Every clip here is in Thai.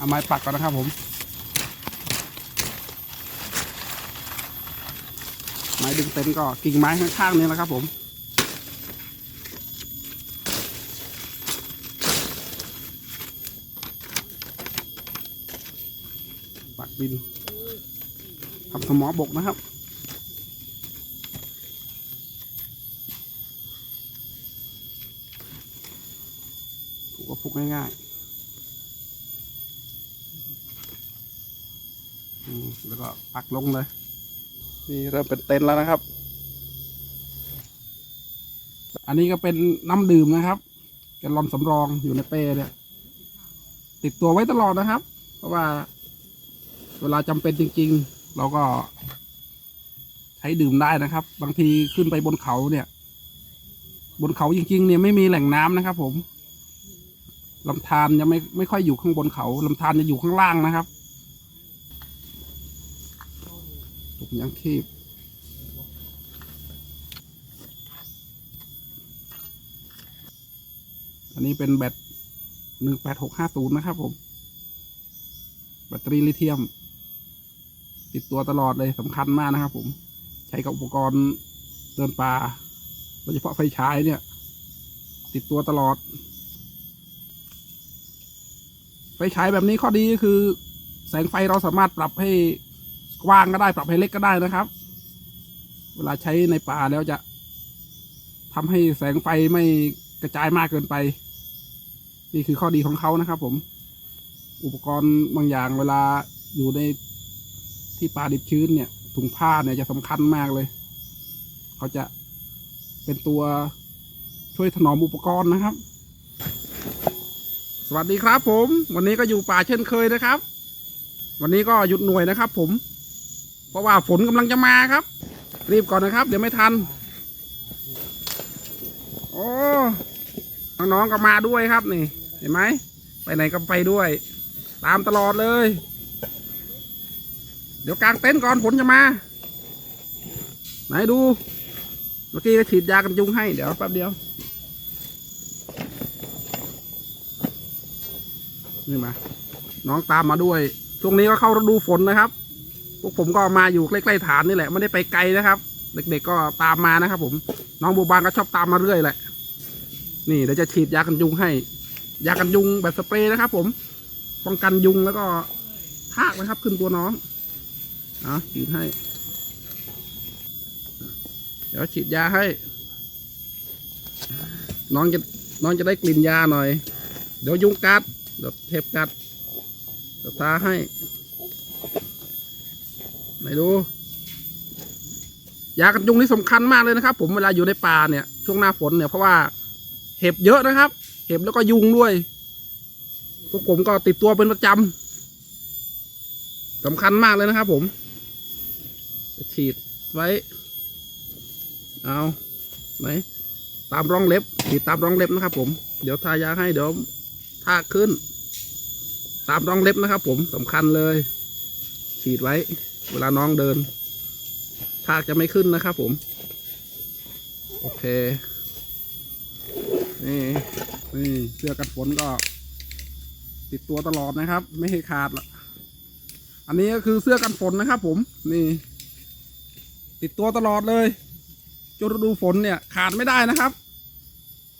เอาไม้ปักก่อนนะครับผม ไม้ดึงเต็นท์ก็กิ่งไม้ข้างๆนี้นะครับผมปักดินทำสมอบกนะครับถูกก็พุกง่ายๆอืม แล้วก็ปักลงเลย นี่เริ่มเป็นเต็นท์แล้วนะครับ อันนี้ก็เป็นน้ำดื่มนะครับแกลลอนสำรองอยู่ในเป้เนี่ย ติดตัวไว้ตลอดนะครับ เพราะว่า เวลาจำเป็นจริง ๆ เราก็ใช้ดื่มได้นะครับ บางทีขึ้นไปบนเขาเนี่ย บนเขาจริง ๆ เนี่ยไม่มีแหล่งน้ำนะครับ ผมลำธารจะไม่ไม่ค่อยอยู่ข้างบนเขาลำธารจะอยู่ข้างล่างนะครับถุง ยังคีบอันนี้เป็นแบตหนึ่งแปดหกห้าศูนย์นะครับผม แบตเตอรี่ลิเธียม ติดตัวตลอดเลยสำคัญมากนะครับผม ใช้กับอุปกรณ์เดินป่าโดยเฉพาะไฟฉายเนี่ย ติดตัวตลอด ไฟฉายแบบนี้ข้อดีก็คือ แสงไฟเราสามารถปรับให้ กว้างก็ได้ปรับให้เล็กก็ได้นะครับ เวลาใช้ในป่าแล้วจะทำให้แสงไฟไม่กระจายมากเกินไป นี่คือข้อดีของเขานะครับ ผม อุปกรณ์บางอย่างเวลาอยู่ในที่ป่าดิบชื้นเนี่ย ถุงผ้าเนี่ยจะสำคัญมากเลย เขาจะเป็นตัวช่วยถนอมอุปกรณ์นะครับ สวัสดีครับผม วันนี้ก็อยู่ป่าเช่นเคยนะครับ วันนี้ก็หยุดหน่วยนะครับผม เพราะว่าฝนกำลังจะมาครับ รีบก่อนนะครับ เดี๋ยวไม่ทัน โอ้น้องๆก็มาด้วยครับนี่ เห็นไหมไปไหนก็ไปด้วย ตามตลอดเลย เดี๋ยวกางเต็นท์ก่อนฝนจะมา ไหนดู เมื่อกี้ก็ฉีดยากันยุงให้เดี๋ยวแป๊บเดียวนี่มาน้องตามมาด้วย ช่วงนี้ก็เข้าฤดูฝนนะครับ พวกผมก็มาอยู่ใกล้ๆฐานนี่แหละไม่ได้ไปไกลนะครับ เด็กๆก็ตามมานะครับ ผมน้องบูบานก็ชอบตามมาเรื่อยแหละ นี่เดี๋ยวจะฉีดยากันยุงให้ ยากันยุงแบบสเปรย์นะครับ ผมป้องกันยุงแล้วก็ทากนะครับ ขึ้นตัวน้องเอาฉีดให้ เดี๋ยวฉีดยาให้ น้องจะน้องจะได้กลิ่นยาหน่อย เดี๋ยวยุงกัดเดี๋ยวเทปกัดเดี๋ยวทาให้ ไหนดูยากันยุงนี่สำคัญมากเลยนะครับ ผมเวลาอยู่ในป่าเนี่ย ช่วงหน้าฝนเนี่ยเพราะว่าเห็บเยอะนะครับ เห็บแล้วก็ยุงด้วยพวกผมก็ติดตัวเป็นประจำสำคัญมากเลยนะครับ ผมฉีดไว้ เอาไหนตามร่องเล็บฉีดตามร่องเล็บนะครับ ผมเดี๋ยวทายาให้เดี๋ยวทาขึ้น ตามร่องเล็บนะครับ ผมสำคัญเลย ฉีดไว้ เวลาน้องเดินทากจะไม่ขึ้นนะครับผม โอเค นี่นี่เสื้อกันฝนก็ ติดตัวตลอดนะครับ ไม่ให้ขาดหรอกอันนี้ก็คือเสื้อกันฝนนะครับผมนี่ ติดตัวตลอดเลยจนฤดูฝนเนี่ยขาดไม่ได้นะครับ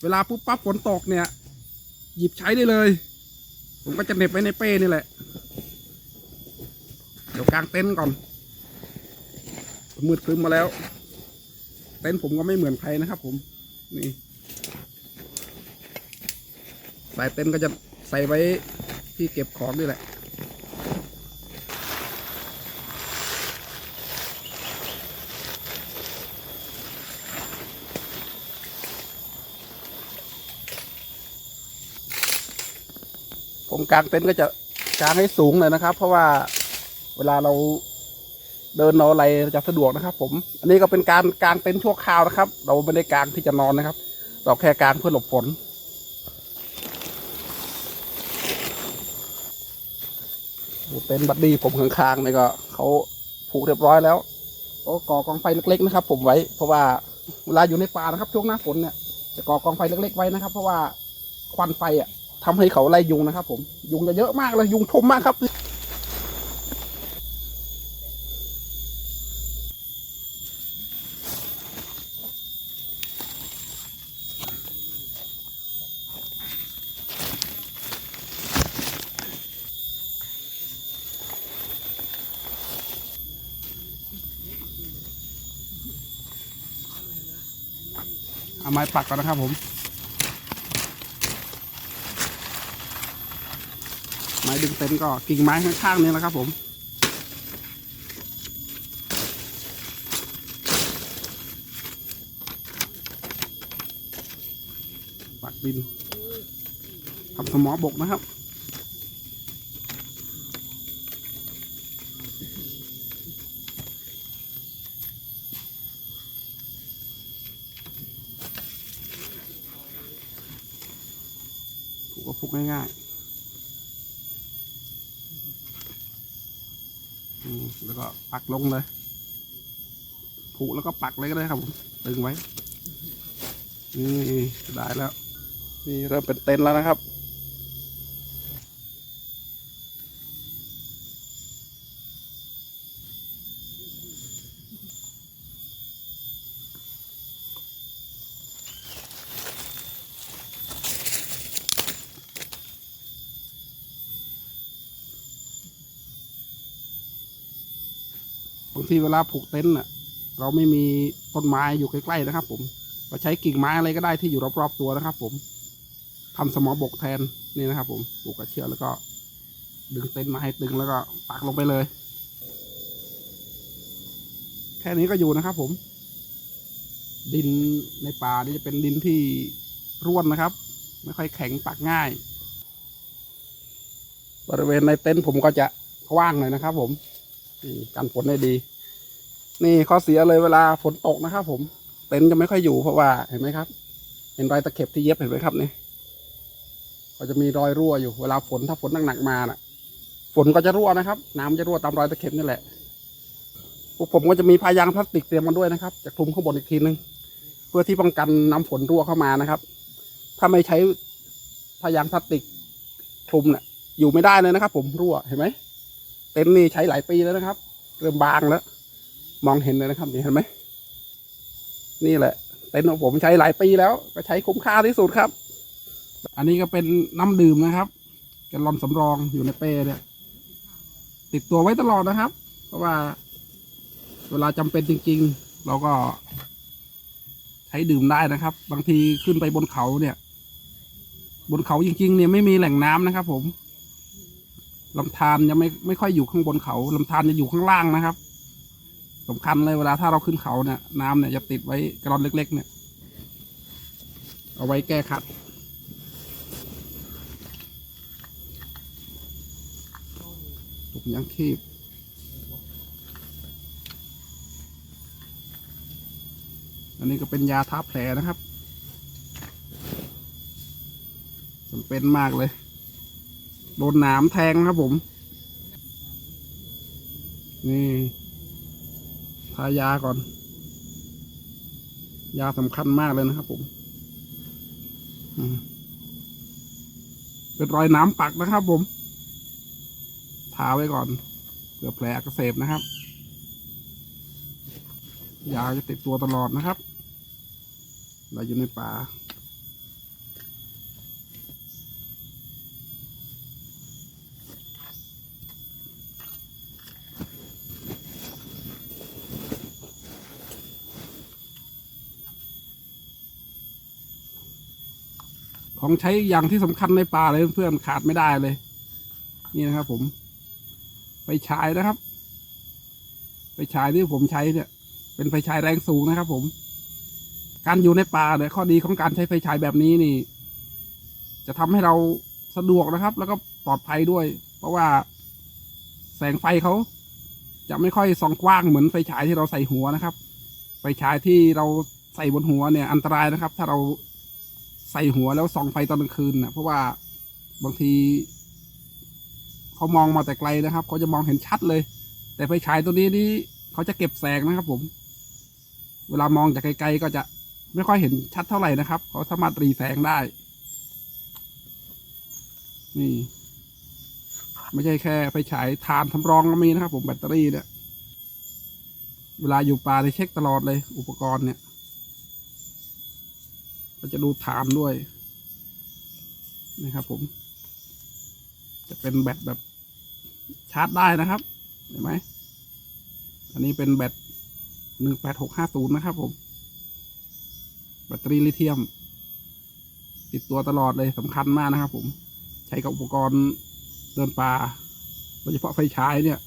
เวลาปุ๊บปั๊บฝนตกเนี่ย หยิบใช้ได้เลย ผมก็จะเหน็บไว้ในเป้นี่แหละ ดี๋ยวกางเต็นท์ก่อน มืดครึ้มมาแล้ว เต็นท์ผมก็ไม่เหมือนใครนะครับ ผม นี่สายเต็นท์ก็จะใส่ไว้ที่เก็บของนี่แหละผมกางเต็นท์ก็จะกางให้สูงเลยนะครับ เพราะว่า เวลาเราเดินเราอะไรจะสะดวกนะครับ ผม อันนี้ก็เป็นการกางเต็นท์ชั่วคราวนะครับ เราไม่ได้กางที่จะนอนนะครับ เราแค่กางเพื่อหลบฝน เต็นท์บัดดี้ผมข้างๆนี่ก็เขาผูกเรียบร้อยแล้วก็ก่อกองไฟเล็ก ๆ นะครับ ผมไว้ เพราะว่าเวลาอยู่ในป่านะครับช่วงหน้าฝนเนี่ยจะก่อกองไฟเล็ก ๆ ไว้นะครับ เพราะว่าควันไฟอะทำให้เขาไล่ยุงนะครับ ผมยุงจะเยอะมากเลยยุงชุมมากครับ เอาไม้ปักก่อนนะครับผม ไม้ดึงเต็นท์ก็กิ่งไม้ข้างๆนี่แหละครับผมปักดินทำสมอบกนะครับ ผูกก็ผูก ง่ายๆแล้วก็ปักลงเลยผูกแล้วก็ปักเลยก็ได้ครับผมตึงไว้นี่ได้แล้ว นี่เริ่มเป็นเต็นท์แล้วนะครับ บางทีเวลาผูกเต็นท์น่ะ เราไม่มีต้นไม้อยู่ใกล้ๆนะครับ ผมเราใช้กิ่งไม้อะไรก็ได้ที่อยู่รอบๆตัวนะครับ ผมทำสมอบกแทนนี่นะครับ ผมปลูกกระเชือกแล้วก็ ดึงเต็นท์มาให้ตึงแล้วก็ปักลงไปเลย แค่นี้ก็อยู่นะครับ ผม ดินในป่านี่จะเป็นดินที่ร่วนนะครับ ไม่ค่อยแข็งปักง่าย บริเวณในเต็นท์ผมก็จะกว้างหน่อยนะครับ ผม นี่กันฝนได้ดี นี่ข้อเสียเลยเวลาฝนตกนะครับ ผมเต็นท์จะไม่ค่อยอยู่เพราะว่าเห็นไหมครับ เห็นรอยตะเข็บที่เย็บเห็นไหมครับนี่ก็จะมีรอยรั่วอยู่เวลาฝนถ้าฝนหนักๆมาน่ะ ฝนก็จะรั่วนะครับ น้ำจะรั่วตามรอยตะเข็บนี่แหละพวกผมก็จะมีพายางพลาสติกเตรียมมาด้วยนะครับจะคลุมข้างบนอีกทีนึงเพื่อที่ป้องกันน้ำฝนรั่วเข้ามานะครับ ถ้าไม่ใช้พายางพลาสติกคลุมเนี่ยอยู่ไม่ได้เลยนะครับ ผมรั่วเห็นไหม เต็นท์นี่ใช้หลายปีแล้วนะครับ เริ่มบางแล้ว มองเห็นเลยนะครับนี่เห็นไหมนี่แหละ เต็นท์ของผมใช้หลายปีแล้ว ก็ใช้คุ้มค่าที่สุดครับ อันนี้ก็เป็นน้ำดื่มนะครับแกลลอนสำรองอยู่ในเป้เนี่ย ติดตัวไว้ตลอดนะครับ เพราะว่า เวลาจำเป็นจริง ๆ เราก็ใช้ดื่มได้นะครับ บางทีขึ้นไปบนเขาเนี่ย บนเขาจริง ๆ เนี่ยไม่มีแหล่งน้ำนะครับ ผม ลำธารจะไม่ไม่ค่อยอยู่ข้างบนเขาลำธารจะอยู่ข้างล่างนะครับสำคัญเลยเวลาถ้าเราขึ้นเขาเนี่ย น้ำเนี่ยจะติดไว้กระอนเล็ก ๆ เนี่ย เอาไว้แก้ขัดถุงยางคีบอันนี้ก็เป็นยาทาแผลนะครับจำเป็นมากเลย โดนหนามแทงครับผม นี่ทายาก่อน ยาสำคัญมากเลยนะครับผมอืมเป็นรอยน้ำปักนะครับผม ทาไว้ก่อนเผื่อแผลอักเสบนะครับ ยาจะติดตัวตลอดนะครับเราอยู่ในป่า ของใช้อย่างที่สำคัญในป่าเลยเพื่อนๆขาดไม่ได้เลย นี่นะครับ ผม ไฟฉายนะครับ ไฟฉายที่ผมใช้เนี่ย เป็นไฟฉายแรงสูงนะครับ ผม การอยู่ในป่าเนี่ยข้อดีของการใช้ไฟฉายแบบนี้นี่ จะทำให้เราสะดวกนะครับ แล้วก็ปลอดภัยด้วย เพราะว่าแสงไฟเขาจะไม่ค่อยส่องกว้างเหมือนไฟฉายที่เราใส่หัวนะครับ ไฟฉายที่เราใส่บนหัวเนี่ย อันตรายนะครับ ถ้าเรา ใส่หัวแล้วส่องไฟตอนกลางคืนนะเพราะว่าบางทีเขามองมาแต่ไกลนะครับเขาจะมองเห็นชัดเลย แต่ไฟฉายตัวนี้นี่เขาจะเก็บแสงนะครับ ผม เวลามองจากไกลๆก็จะไม่ค่อยเห็นชัดเท่าไหร่นะครับเขาสามารถรีแสงได้ นี่ ไม่ใช่แค่ไฟฉายทานทำรองก็มีนะครับ ผมแบตเตอรี่เนี่ยเวลาอยู่ป่าได้เช็คตลอดเลย อุปกรณ์เนี่ย เราจะดูฐานด้วยนะครับผม จะเป็นแบตแบบชาร์จได้นะครับ เห็นไหม อันนี้เป็นแบตหนึ่งแปดหกห้าศูนย์นะครับผม แบตเตอรี่ลิเธียม ติดตัวตลอดเลยสำคัญมากนะครับผม ใช้กับอุปกรณ์เดินป่าโดยเฉพาะไฟฉายเนี่ย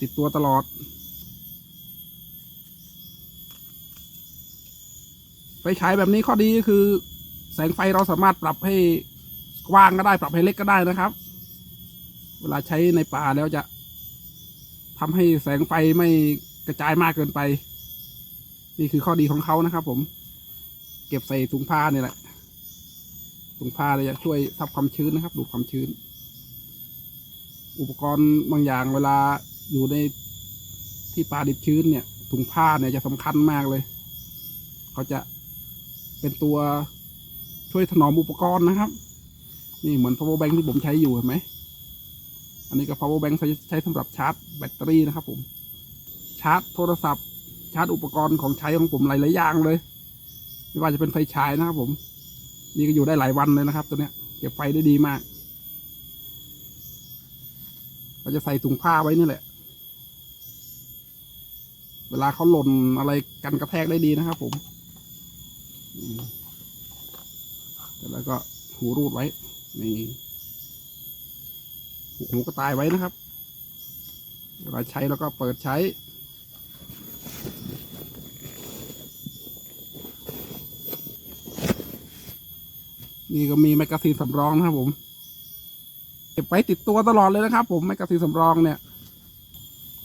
ติดตัวตลอด ไฟ ฉายแบบนี้ข้อดีก็คือ แสงไฟเราสามารถปรับให้กว้างก็ได้ ปรับให้เล็กก็ได้นะครับ เวลาใช้ในป่าแล้วจะทำให้แสงไฟไม่กระจายมากเกินไป นี่คือข้อดีของเขานะครับ ผม เก็บใส่ถุงผ้านี่แหละถุงผ้าจะช่วยซับความชื้นนะครับ ดูดความชื้น อุปกรณ์บางอย่างเวลาอยู่ในที่ป่าดิบชื้นเนี่ยถุงผ้าเนี่ยจะสำคัญมากเลย เขาจะ เป็นตัวช่วยถนอมอุปกรณ์นะครับ นี่เหมือน power bank ที่ผมใช้อยู่เห็นไหม อันนี้ก็ power bank ใช้ใช้สำหรับชาร์จแบตเตอรี่นะครับผม ชาร์จโทรศัพท์ ชาร์จอุปกรณ์ของใช้ของผมหลายๆอย่างเลย ไม่ว่าจะเป็นไฟฉายนะครับผม นี่ก็อยู่ได้หลายวันเลยนะครับ ตัวเนี้ยเก็บไฟได้ดีมาก เราจะใส่ถุงผ้าไว้นี่แหละ เวลาเขาหล่นอะไรกันกระแทกได้ดีนะครับผม แล้วก็หูรูดไว้ นี่หูกระต่ายไว้นะครับ เวลาใช้แล้วก็เปิดใช้ นี่ก็มีแมกกาซีนสำรองนะครับผมเก็บไว้ติดตัวตลอดเลยนะครับผมแมกกาซีนสำรองเนี่ย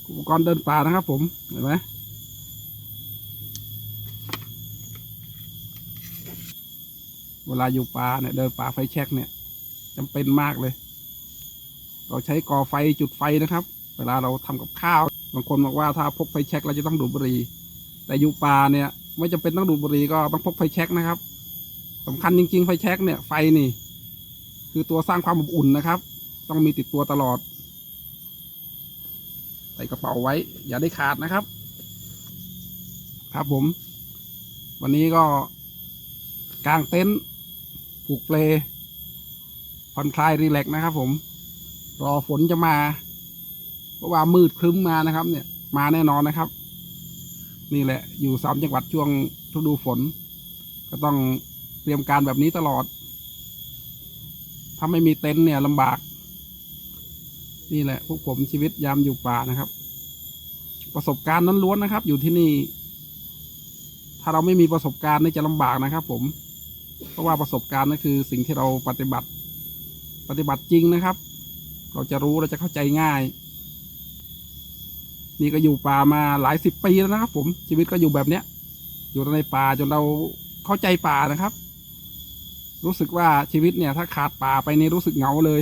อุปกรณ์เดินป่านะครับผม เห็นไหม เวลาอยู่ป่าเนี่ยเดินป่าไฟแช็กเนี่ยจำเป็นมากเลย เราใช้ก่อไฟจุดไฟนะครับ เวลาเราทำกับข้าว บางคนบอกว่าถ้าพกไฟแช็กเราจะต้องดูดบุหรี่ แต่อยู่ป่าเนี่ย ไม่จำเป็นต้องดูดบุหรี่ก็ต้องพกไฟแช็กนะครับสำคัญจริง ๆ ไฟแช็กเนี่ยไฟนี่ คือตัวสร้างความอบอุ่นนะครับ ต้องมีติดตัวตลอด ใส่กระเป๋าไว้ อย่าได้ขาดนะครับ ครับผม วันนี้ก็กางเต็นท์ ผูกเปลผ่อนคลายรีแลกซ์นะครับ ผม รอฝนจะมาเพราะว่ามืดครึ้มมานะครับ เนี่ย มาแน่นอนนะครับ นี่แหละ อยู่สามจังหวัดช่วงฤดูฝน ก็ต้องเตรียมการแบบนี้ตลอด ถ้าไม่มีเต็นท์เนี่ยลำบาก นี่แหละ พวกผมชีวิตยามอยู่ป่านะครับ ประสบการณ์นั้นล้วนนะครับ อยู่ที่นี่ ถ้าเราไม่มีประสบการณ์นี่จะลำบากนะครับ ผม เพราะว่าประสบการณ์นั่นคือสิ่งที่เราปฏิบัติ ปฏิบัติจริงนะครับ เราจะรู้เราจะเข้าใจง่าย นี่ก็อยู่ป่ามาหลายสิบปีแล้วนะครับ ผมชีวิตก็อยู่แบบเนี้ย อยู่ในป่าจนเราเข้าใจป่านะครับ รู้สึกว่าชีวิตเนี่ย ถ้าขาดป่าไปนี่รู้สึกเหงาเลย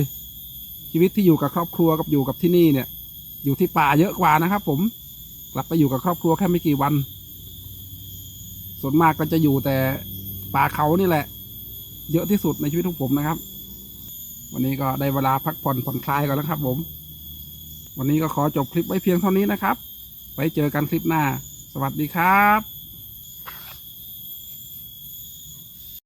ชีวิตที่อยู่กับครอบครัวกับอยู่กับที่นี่เนี่ย อยู่ที่ป่าเยอะกว่านะครับ ผมกลับไปอยู่กับครอบครัวแค่ไม่กี่วัน ส่วนมากก็จะอยู่แต่ป่าเขานี่แหละ เยอะที่สุดในชีวิตของผมนะครับ วันนี้ก็ได้เวลาพักผ่อนผ่อนคลายก่อนแล้วครับ ผม วันนี้ก็ขอจบคลิปไว้เพียงเท่านี้นะครับ ไว้เจอกันคลิปหน้า สวัสดีครับ